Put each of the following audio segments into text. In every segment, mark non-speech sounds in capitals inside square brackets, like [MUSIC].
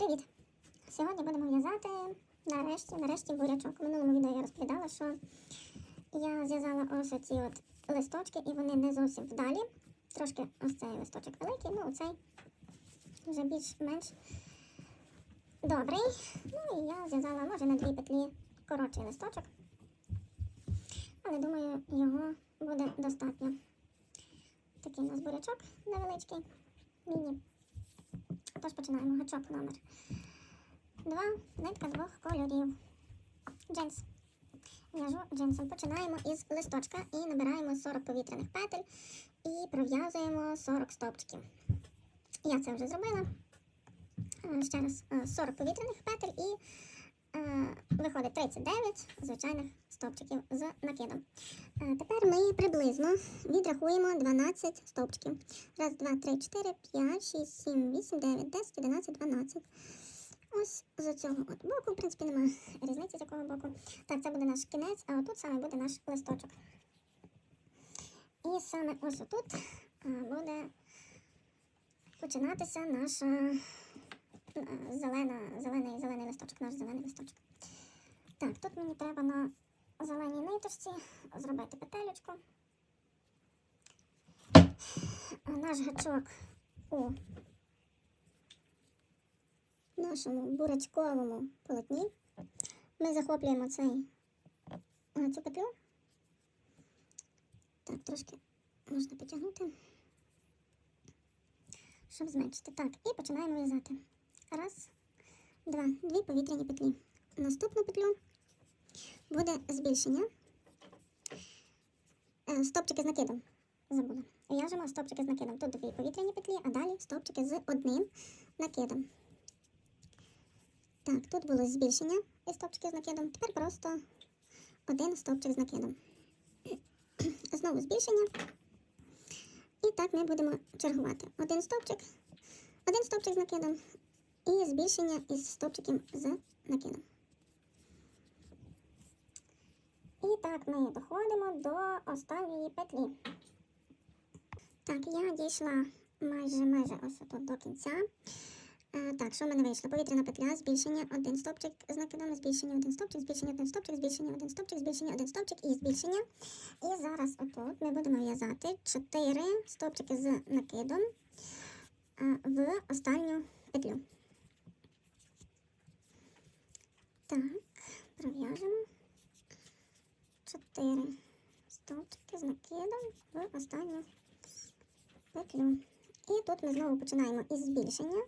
Привіт! Сьогодні будемо в'язати нарешті, нарешті бурячок. У минулому відео я розповідала, що я зв'язала ось оці от листочки, і вони не зовсім вдалі. Трошки ось цей листочок великий, ну оцей вже більш-менш добрий. Ну і я зв'язала, може, на дві петлі коротший листочок. Але думаю, його буде достатньо. Такий у нас бурячок невеличкий, міні. Тож починаємо гачок номер 2, нитка двох кольорів. Джинс. В'яжу джинсом. Починаємо із листочка і набираємо 40 повітряних петель і пров'язуємо 40 стовпчиків. Я це вже зробила. Е, Ще раз е, 40 повітряних петель і е, виходить 39 звичайних стовпчиків з накидом. Е, Тепер ми приблизно відрахуємо 12 стовпчиків. Раз, два, три, чотири, п'ять, шість, сім, вісім, дев'ять, десять, одинадцять, дванадцять. Ось з цього от боку, в принципі, немає різниці з якого боку. Так, це буде наш кінець, а отут саме буде наш листочок. І саме ось отут е, буде починатися наша е, зелена, зелений, зелений листочок, наш зелений листочок. Так, тут мені треба на зеленій ниточці зробити петелечку. Наш гачок у нашому бурячковому полотні. Ми захоплюємо цей, цю петлю. Так, трошки можна потягнути, щоб зменшити. Так, і починаємо в'язати. Раз, два, дві повітряні петлі. Наступну петлю буде збільшення. Е, Стопчики з накидом. Забула. В'яжемо стопчики з накидом. Тут дві повітряні петлі, а далі стопчики з одним накидом. Так, тут було збільшення і стопчики з накидом. Тепер просто один стопчик з накидом. [CLEARS THROAT] Знову збільшення. І так ми будемо чергувати. Один стопчик, один стопчик з накидом і збільшення із стопчиком з накидом. І так ми доходимо до останньої петлі. Так, я дійшла майже майже ось тут до кінця. Е, так, що в мене вийшло? Повітряна петля, збільшення, один стопчик з накидом, збільшення, один стопчик, збільшення, один стопчик, збільшення, один стопчик, збільшення, один стопчик і збільшення. І зараз отут ми будемо в'язати 4 стопчики з накидом е, в останню петлю. Так, пров'яжемо 4 стовпчики з накидом в останню петлю. І тут ми знову починаємо із збільшення,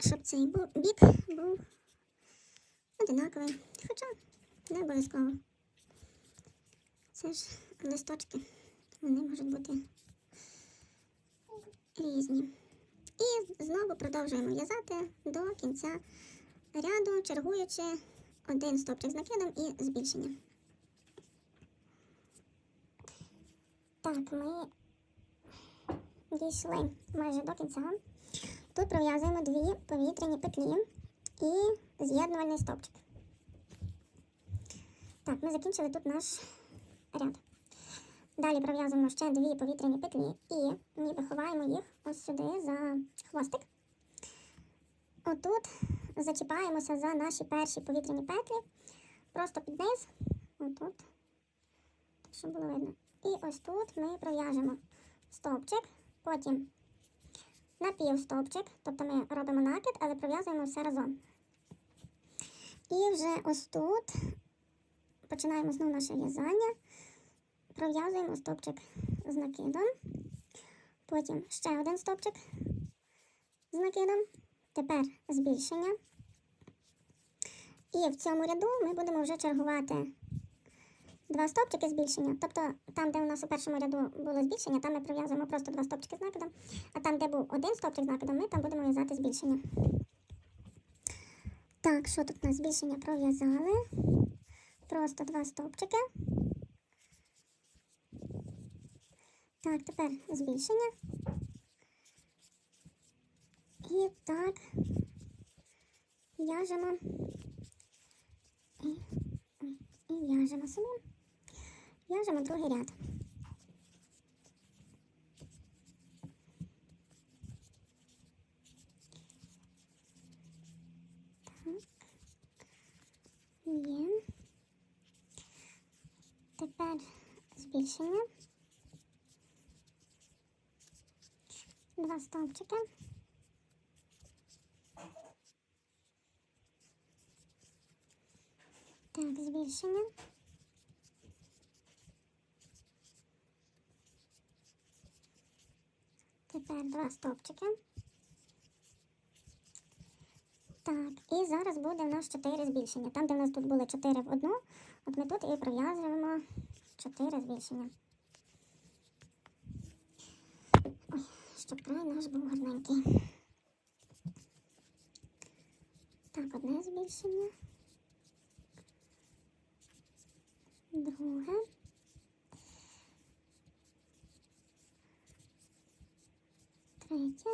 щоб цей бік був одинаковий. Хоча не обов'язково. Це ж листочки, вони можуть бути різні. І знову продовжуємо в'язати до кінця ряду, чергуючи один стопчик з накидом і збільшення. Так, ми дійшли майже до кінця. Тут пров'язуємо дві повітряні петлі і з'єднувальний стопчик. Так, ми закінчили тут наш ряд. Далі пров'язуємо ще дві повітряні петлі і ніби ховаємо їх ось сюди за хвостик. Отут зачіпаємося за наші перші повітряні петлі, просто під низ, отут, щоб було видно. І ось тут ми пров'яжемо стовпчик, потім напівстовпчик, тобто ми робимо накид, але пров'язуємо все разом. І вже ось тут починаємо знову наше в'язання, пров'язуємо стовпчик з накидом, потім ще один стовпчик з накидом, тепер збільшення. І в цьому ряду ми будемо вже чергувати два стовпчики збільшення. Тобто там, де у нас у першому ряду було збільшення, там ми пров'язуємо просто два стовпчики з накидом, а там, де був один стовпчик з накидом, ми там будемо в'язати збільшення. Так, що тут у нас збільшення пров'язали? Просто два стовпчики. Так, тепер збільшення. І так в'яжемо. І, в'яжемо собі. В'яжемо другий ряд. Так. Є. Тепер збільшення. Два стовпчики. Так, збільшення. Тепер два стовпчики. Так, і зараз буде в нас 4 збільшення. Там, де в нас тут були 4 в одну, от ми тут і пров'язуємо 4 збільшення. Ой, щоб край наш був гарненький. Так, одне збільшення. Друге. Третє.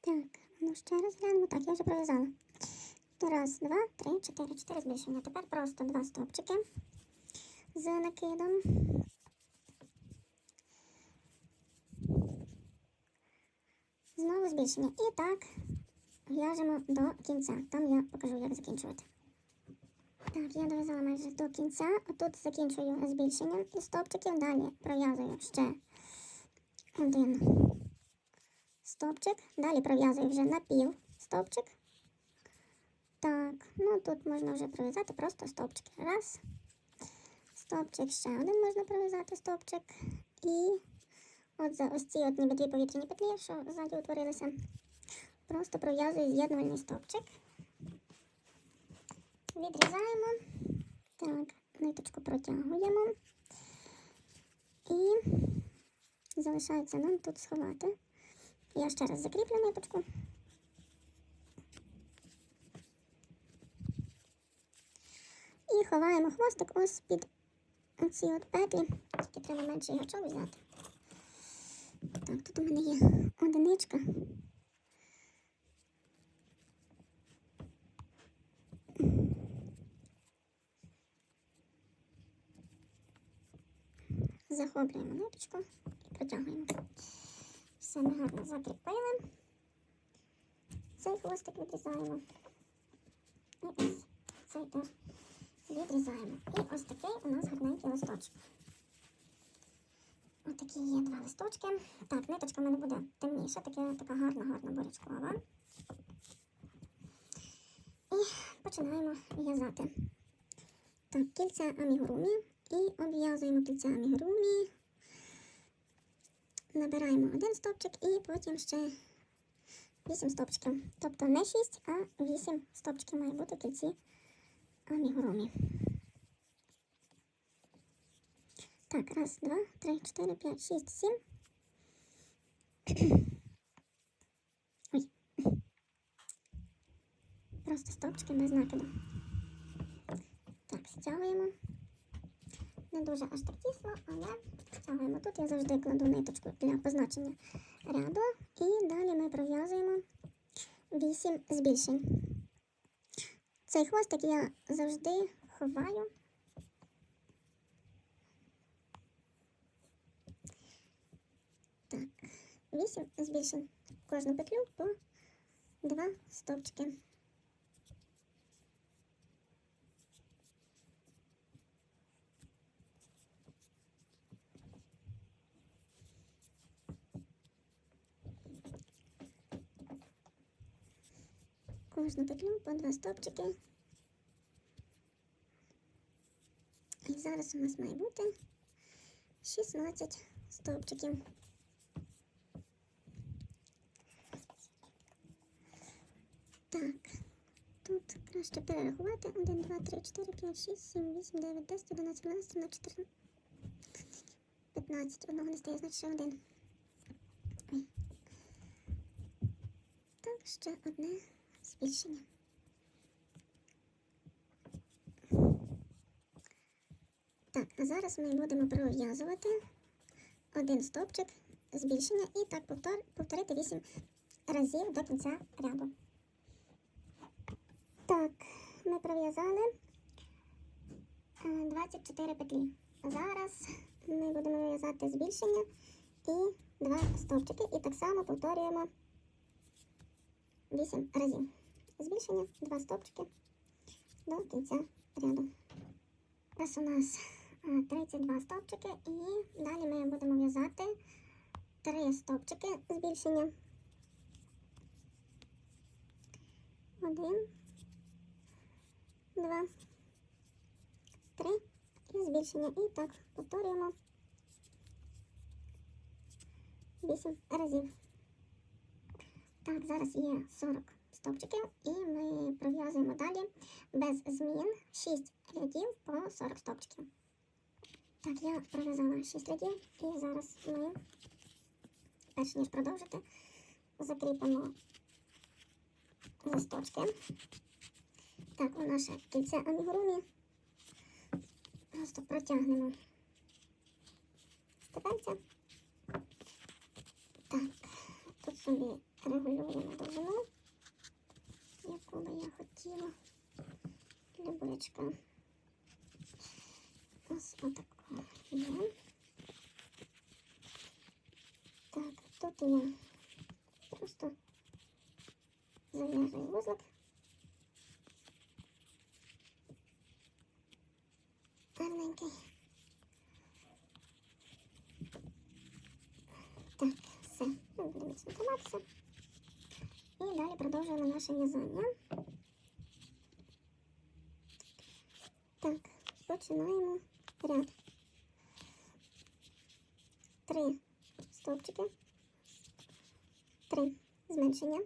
Так, ну ще раз глянемо. Так, я вже пров'язала. Раз, два, три, чотири. Чотири збільшення. Тепер просто два стовпчики з накидом. Знову збільшення. І так в'яжемо до кінця. Там я покажу, як закінчувати. Так, я дов'язала майже до кінця. Отут закінчую збільшенням і стовпчиків. Далі пров'язую ще один стовпчик. Далі пров'язую вже на пів стовпчик. Так, ну тут можна вже пров'язати просто стовпчики. Раз. Стовпчик, ще один можна пров'язати стовпчик. І от за ось ці от ніби дві повітряні петлі, що ззаді утворилися. Просто пров'язую з'єднувальний стовпчик. Відрізаємо. Так, ниточку протягуємо. І залишається нам тут сховати. Я ще раз закріплю ниточку. І ховаємо хвостик ось під ці от петлі. Тільки треба менший гачок взяти. Так, тут у мене є одиничка. Захоплюємо ниточку і протягуємо. Все ми гарно закріпили. Цей хвостик відрізаємо. І ось цей теж відрізаємо. І ось такий у нас гарненький листочок. Ось такі є два листочки. Так, ниточка в мене буде темніша, таке, така гарна, гарна бурячкова. І починаємо в'язати. Так, кільця амігурумі. І обв'язуємо кільця амігурумі. Набираємо один стопчик і потім ще 8 стопчиків. Тобто не 6, а 8 стопчиків має бути кільці амігурумі. Так, раз, два, три, чотири, п'ять, шість, сім. Ой. Просто стопчики без накиду. Так, стягуємо. Не дуже аж так тісно, але стягуємо. Тут я завжди кладу ниточку для позначення ряду. І далі ми пров'язуємо 8 збільшень. Цей хвостик я завжди ховаю. Так, 8 збільшень. Кожну петлю по 2 стовпчики. Кожну петлю по 2 стовпчики. І зараз у нас має бути 16 стовпчиків. Так, тут краще перерахувати. 1, 2, 3, 4, 5, 6, 7, 8, 9, 10, 11, 12, 13, 14, 15. Одного не стає, значить ще один. Так, ще одне збільшення. Так, а зараз ми будемо пров'язувати один стовпчик збільшення і так повтор, повторити 8 разів до кінця ряду. Ми пров'язали е, 24 петлі. зараз ми будемо в'язати збільшення і два стовпчики. І так само повторюємо 8 разів. Збільшення, два стовпчики до кінця ряду. Ось у нас 32 стовпчики, і далі ми будемо в'язати 3 стовпчики збільшення. Один, два, три і збільшення. І так повторюємо 8 разів. Так, зараз є 40 стовпчиків, і ми пров'язуємо далі без змін 6 рядів по 40 стовпчиків. Так, я пров'язала 6 рядів, і зараз ми, перш ніж продовжити, закріпимо листочки. Так, у наше кільце амігурумі просто протягнемо степенця. Так, тут собі регулюємо довжину, яку би я хотіла для бурячка. Отаку є. Так, тут я просто зав'яжую вузлик. Гарненький. Так, все. Ми будемо триматися. І далі продовжуємо наше в'язання. Так, починаємо ряд. Три стовпчики. Три зменшення.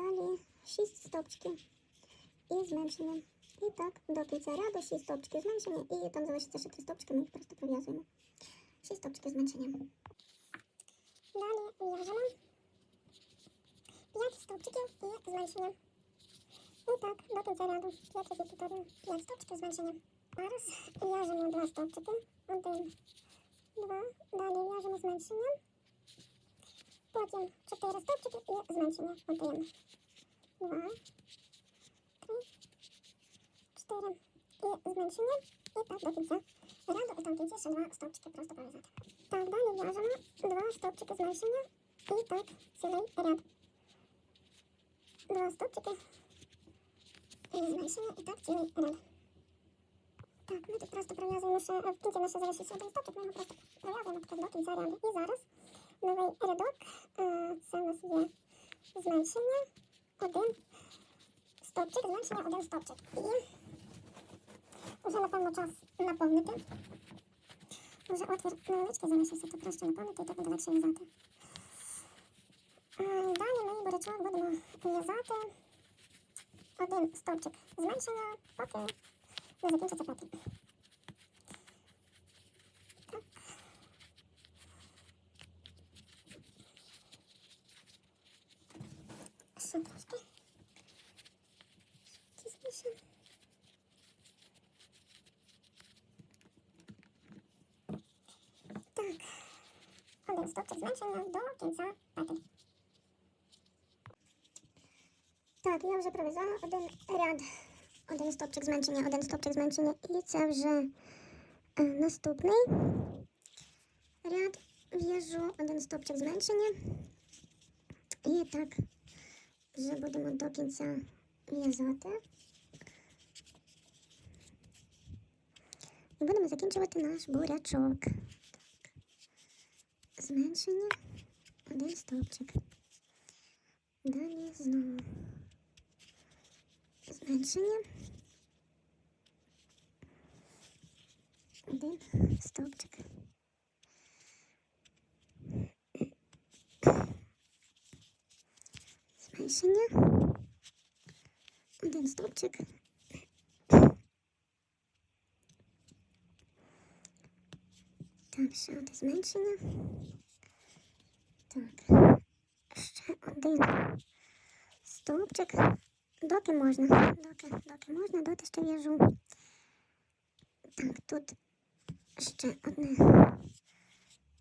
Далі 6 стовпчиків і зменшення. І так, до кінця ряду 6 стовпчиків зменшення, і там залишиться ще 3 стовпчики, ми їх просто пров'язуємо. 6 стовпчиків зменшення. Далі в'яжемо 5 стовпчиків і зменшення. І так, до кінця ряду 5 разів повторюємо. 5 стовпчиків зменшення. Зараз в'яжемо 2 стовпчики. 1, 2. Далі в'яжемо зменшення. Потім 4 стовпчики і зменшення. 1, 2, 3, 4 і зменшення. І так до кінця ряду, і там в кінці ще 2 стовпчики просто пров'язати. Так, далі в'яжемо 2 стовпчики зменшення. І так цілий ряд. 2 стовпчики і зменшення. І так цілий ряд. Так, ми тут просто пров'язуємо ще, в кінці ще залишився один стовпчик, ми його просто пров'язуємо до кінця ряду. І зараз новий рядок, це у нас є зменшення, один стовпчик, зменшення, один стовпчик. І вже, напевно, час наповнити. Вже отвір невеличкий залишився, то краще наповнити, і так буде легше в'язати. Далі ми бурячок будемо в'язати один стовпчик зменшення, поки не закінчиться п'ятий. Ще трошки. Тісніше. Так. Один стопчик зменшення до кінця петель. Так, я вже пров'язала один ряд. Один стопчик зменшення, один стопчик зменшення. І це вже е, наступний ряд. В'яжу один стопчик зменшення. І так вже будемо до кінця в'язати. І будемо закінчувати наш бурячок. Так. Зменшення, один стовпчик. Далі знову зменшення. Один стовпчик. Зменшення. Один стовпчик. Так, ще одне зменшення. Так, ще один стовпчик. Доки можна. Доки, доки можна, доти ще в'яжу. Так, тут ще одне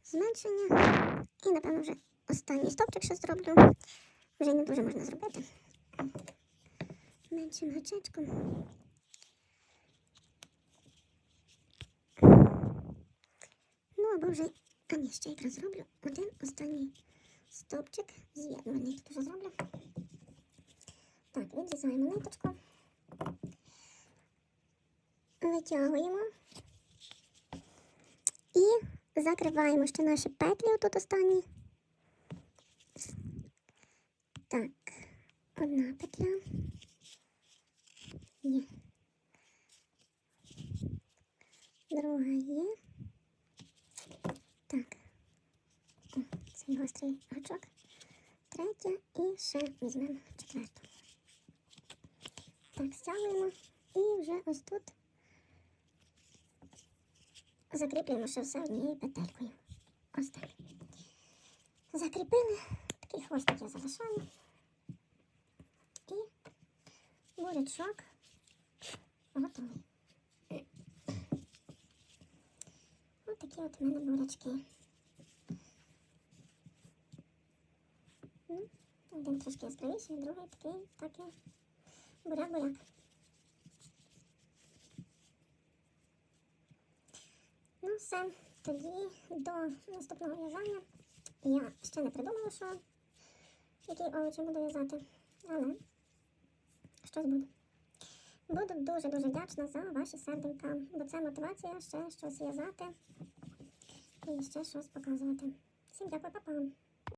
зменшення. І, напевно, вже останній стовпчик ще зроблю. Вже не дуже можна зробити. іншим гачечком. Ну, або вже, а ні, ще якраз зроблю один останній стовпчик з'єднуваний. Тут вже зроблю. Так, відрізаємо ниточку. Витягуємо. І закриваємо ще наші петлі отут останні. Так, одна петля. Є. Друга є. Так. О, цей гострий гачок. Третя і ще візьмемо четверту. Так, стягуємо і вже ось тут закріплюємо ще все однією петелькою. Ось так. Закріпили. Такий хвостик я залишаю. І бурячок готовий. Ось такі от у мене бурячки. Ну, Один трошки яскравіший, другий такий, такий буряк-буряк. Ну, все, тоді до наступного в'язання. Я ще не придумала, що які овочі буду в'язати, але щось буде. Буду дуже-дуже вдячна за ваші серденька, бо це мотивація ще щось в'язати і ще щось показувати. Всім дякую, па-па!